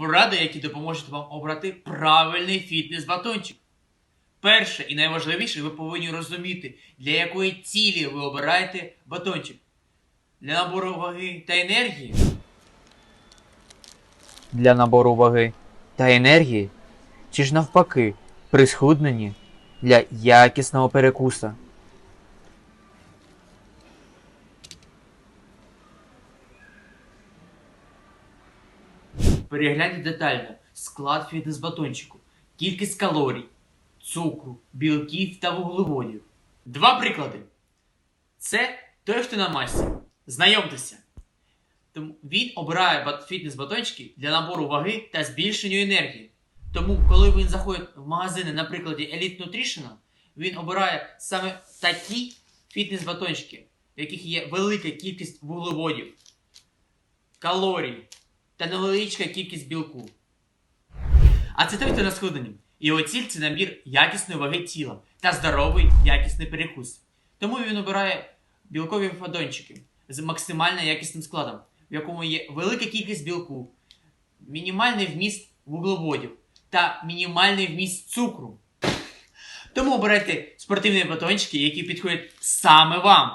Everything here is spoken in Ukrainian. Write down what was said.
Поради, які допоможуть вам обрати правильний фітнес-батончик. Перше і найважливіше, ви повинні розуміти, для якої цілі ви обираєте батончик. Для набору ваги та енергії, Для набору ваги та енергії, чи ж навпаки, при схудненні для якісного перекуса. Перегляньте детально склад фітнес-батончику, кількість калорій, цукру, білків та вуглеводів. Два приклади. Це той, хто на масі. Знайомтеся. Тому він обирає фітнес-батончики для набору ваги та збільшення енергії. Тому, коли він заходить в магазини, на прикладі Elite Nutrition, він обирає саме такі фітнес-батончики, в яких є велика кількість вуглеводів, калорій та невеличка кількість білку. А це той, хто на схудненні. Його ціль це набір якісної ваги тіла та здоровий якісний перекус. Тому він обирає білкові фадончики з максимально якісним складом, в якому є велика кількість білку, мінімальний вміст вуглеводів та мінімальний вміст цукру. Тому обирайте спортивні батончики, які підходять саме вам.